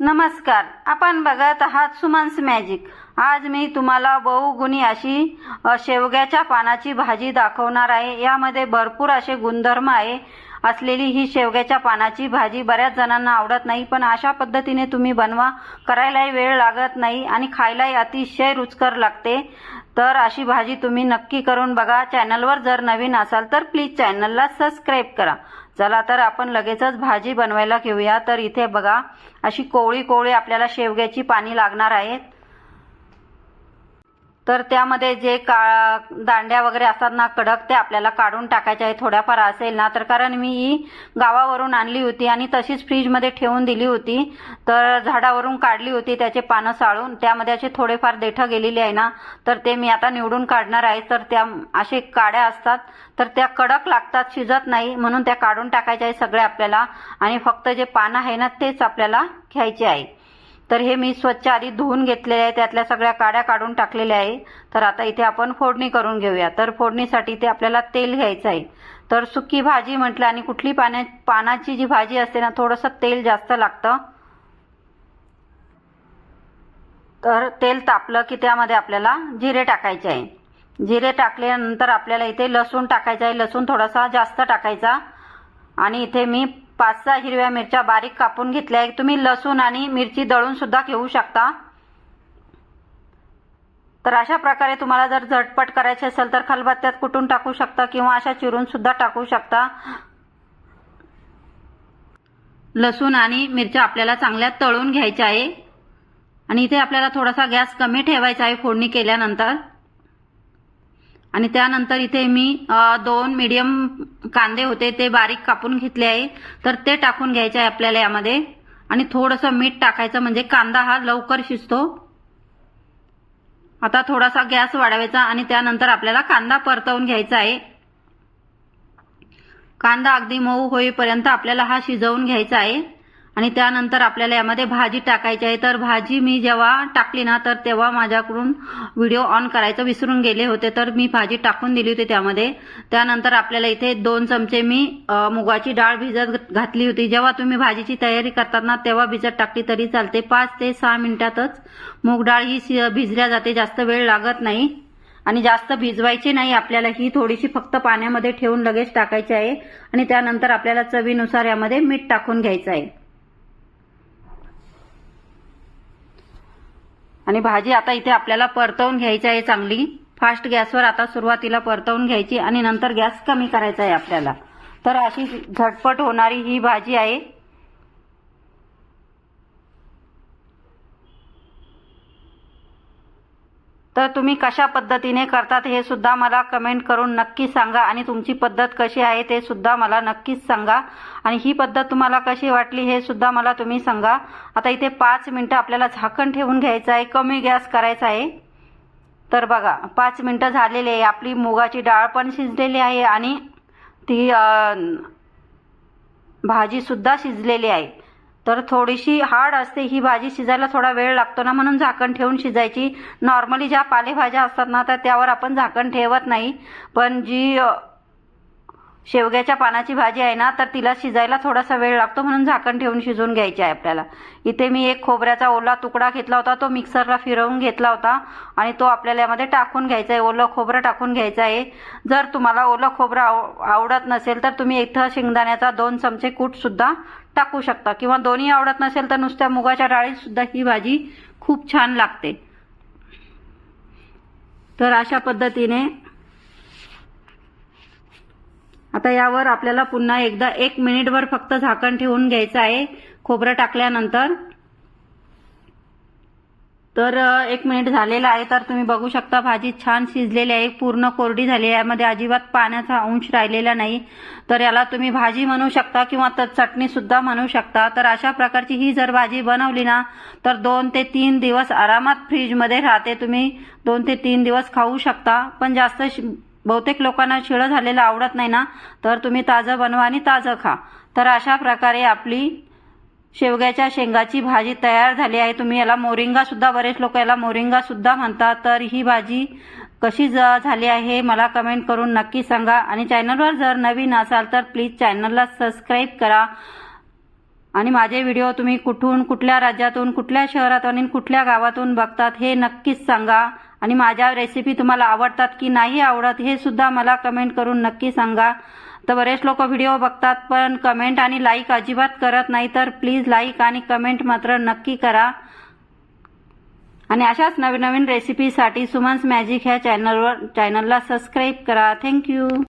नमस्कार आपण बघत आहात सुमन्स मॅजिक. आज मी तुम्हाला बहुगुणी अशी शेवग्याच्या पानाची भाजी दाखवणार आहे. यामध्ये भरपूर असे गुणधर्म आहे. असलेली ही शेवग्याच्या पानाची भाजी बऱ्याच जणांना आवडत नाही पण अशा पद्धतीने तुम्ही बनवा. करायलाही वेळ लागत नाही आणि खायलाही अतिशय रुचकर लागते. तर अशी भाजी तुम्ही नक्की करून बघा. चॅनलवर जर नवीन असाल तर प्लीज चॅनलला सबस्क्राईब करा. चला तर आपण लगेचच भाजी बनवायला घेऊया. तर इथे बघा अशी कोवळी कोवळी आपल्याला शेवग्याची पाणी लागणार आहेत. तर त्यामध्ये जे का दांड्या वगैरे असतात ना कडक ते आपल्याला काढून टाकायचे आहे. थोड्याफार असेल ना तर कारण मी ही गावावरून आणली होती आणि तशीच फ्रीजमध्ये ठेवून दिली होती. तर झाडावरून काढली होती त्याचे पानं साळून. त्यामध्ये असे थोडेफार देठं गेलेली आहे ना तर ते मी आता निवडून काढणार आहे. तर त्या असे काड्या असतात तर त्या कडक लागतात शिजत नाही. म्हणून त्या काढून टाकायच्या आहे सगळ्या आपल्याला. आणि फक्त जे पानं आहे ना तेच आपल्याला घ्यायचे आहे. तर हे मी स्वच्छ आधी धुवून घेतलेले आहे त्यातल्या सगळ्या काड्या काढून टाकलेल्या आहे. तर आता इथे आपण फोडणी करून घेऊया. तर फोडणीसाठी ते आपल्याला तेल घ्यायचं आहे. तर सुकी भाजी म्हटलं आणि कुठली पाण्या पानाची जी भाजी असते ना थोडंसं तेल जास्त लागतं. तर तेल तापलं की त्यामध्ये आपल्याला जिरे टाकायचे आहे. जिरे टाकल्यानंतर आपल्याला इथे लसूण टाकायचं आहे. लसूण थोडासा जास्त टाकायचा. आणि इथे मी पाच सहा हिरव्या मिरच्या बारीक कापून घेतल्या. आहे तुम्ही लसूण आणि मिरची दळून सुद्धा घेऊ शकता. तर अशा प्रकारे तुम्हाला जर झटपट करायचे असेल तर खलबत्त्यात कुटून टाकू शकता किंवा अशा चिरून सुद्धा टाकू शकता. लसूण आणि मिरच्या आपल्याला चांगल्या तळून घ्यायच्या आहे. आणि इथे आपल्याला थोडासा गॅस कमी ठेवायचा आहे फोडणी केल्यानंतर. आणि त्यानंतर इथे मी दोन मीडियम कांदे होते ते बारीक कापून घेतले आहे. तर ते टाकून घ्यायचे आहे आपल्याला यामध्ये. आणि थोडंसं मीठ टाकायचं म्हणजे कांदा हा लवकर शिजतो. आता थोडासा गॅस वाढवायचा आणि त्यानंतर आपल्याला कांदा परतवून घ्यायचा आहे. कांदा अगदी मऊ होईपर्यंत आपल्याला हा शिजवून घ्यायचा आहे. आणि त्यानंतर आपल्याला यामध्ये भाजी टाकायची आहे. तर भाजी मी जेव्हा टाकली ना तर तेव्हा माझ्याकडून व्हिडिओ ऑन करायचं विसरून गेले होते. तर मी भाजी टाकून दिली होती त्यामध्ये. त्यानंतर आपल्याला इथे दोन चमचे मी मुगाची डाळ भिजत घातली होती. जेव्हा तुम्ही भाजीची तयारी करतात ना तेव्हा भिजत टाकली तरी चालते. पाच ते सहा मिनिटातच मूग डाळ ही भिजल्या जाते. जास्त वेळ लागत नाही आणि जास्त भिजवायची नाही. आपल्याला ही थोडीशी फक्त पाण्यामध्ये ठेवून लगेच टाकायची आहे. आणि त्यानंतर आपल्याला चवीनुसार यामध्ये मीठ टाकून घ्यायचं आहे. आणि भाजी आता इथे आपल्याला परतवून घ्यायची आहे चांगली. फास्ट गॅसवर आता सुरुवातीला परतवून घ्यायची आणि नंतर गॅस कमी करायचा आहे आपल्याला. तर अशी झटपट होणारी ही भाजी आहे. तर तुम्ही कशा पद्धतीने करतात हे सुद्धा मला कमेंट करून नक्की सांगा आणि तुमची पद्धत कशी आहे ते सुद्धा मला नक्कीच सांगा. आणि ही पद्धत तुम्हाला कशी वाटली हे सुद्धा मला तुम्ही सांगा. आता इथे पाच मिनटं आपल्याला झाकण ठेवून घ्यायचं आहे कमी गॅस करायचा आहे. तर बघा पाच मिनटं झालेली आहे आपली मुगाची डाळ पण शिजलेली आहे आणि ती भाजीसुद्धा शिजलेली आहे. तर थोडीशी हार्ड असते ही भाजी शिजायला थोडा वेळ लागतो ना म्हणून झाकण ठेवून शिजायची. नॉर्मली ज्या पालेभाज्या असतात ना तर त्यावर आपण झाकण ठेवत नाही. पण जी शेवग्याच्या पानाची भाजी आहे ना तर तिला शिजायला थोडासा वेळ लागतो म्हणून झाकण ठेवून शिजवून घ्यायची आहे आपल्याला. इथे मी एक खोबऱ्याचा ओला तुकडा घेतला होता तो मिक्सरला फिरवून घेतला होता आणि तो आपल्याला यामध्ये टाकून घ्यायचा आहे. ओलं खोबरं टाकून घ्यायचं आहे. जर तुम्हाला ओलं खोबरं आव आवडत नसेल तर तुम्ही इथं शेंगदाण्याचा दोन चमचे कूटसुद्धा टाकू शकता. किंवा दोन्ही आवडत नसेल तर नुसत्या मुगाच्या डाळीतसुद्धा ही भाजी खूप छान लागते. तर अशा पद्धतीने आता यावर आपल्याला पुन्हा एकदा एक मिनिटभर फक्त झाकण ठेवून घ्यायचं आहे. खोबरं टाकल्यानंतर. तर एक मिनिट झालेला आहे तर तुम्ही बघू शकता भाजी छान शिजलेली आहे. पूर्ण कोरडी झाली आहे. यामध्ये अजिबात पाण्याचा अंश राहिलेला नाही. तर याला तुम्ही भाजी म्हणू शकता किंवा तर चटणी सुद्धा म्हणू शकता. तर अशा प्रकारची ही जर भाजी बनवली ना तर दोन ते तीन दिवस आरामात फ्रीजमध्ये राहते तुम्ही. दोन ते तीन दिवस खाऊ शकता. पण जास्त शि- बहुतेक लोकांना शिळं झालेलं आवडत नाही ना? तर तुम्ही ताजं बनवा आणि ताजं खा. तर अशा प्रकारे आपली शेवग्याच्या शेंगाची भाजी तयार झाली आहे. तुम्ही याला मोरिंगासुद्धा बरेच लोक याला मोरिंगासुद्धा म्हणतात. तर ही भाजी कशी ज- झाली आहे मला कमेंट करून नक्की सांगा. आणि चॅनलवर जर नवीन असाल तर प्लीज चॅनलला सबस्क्राईब करा. आणि माझे व्हिडिओ तुम्ही कुठून कुठल्या राज्यातून कुठल्या शहरातून आणि कुठल्या गावातून बघतात हे नक्कीच सांगा. आणि माझ्या रेसिपी तुम्हाला आवडतात की नाही आवडत हे सुद्धा मला कमेंट करून नक्की सांगा. तर बरेच लोक व्हिडिओ बघतात पण कमेंट आणि लाईक अजिबात करत नाही तर प्लीज लाईक आणि कमेंट मात्र नक्की करा. आणि अशाच नवीन नवीन रेसिपीसाठी सुमन्स मॅजिक ह्या चॅनलवर चॅनलला सबस्क्राईब करा. थँक्यू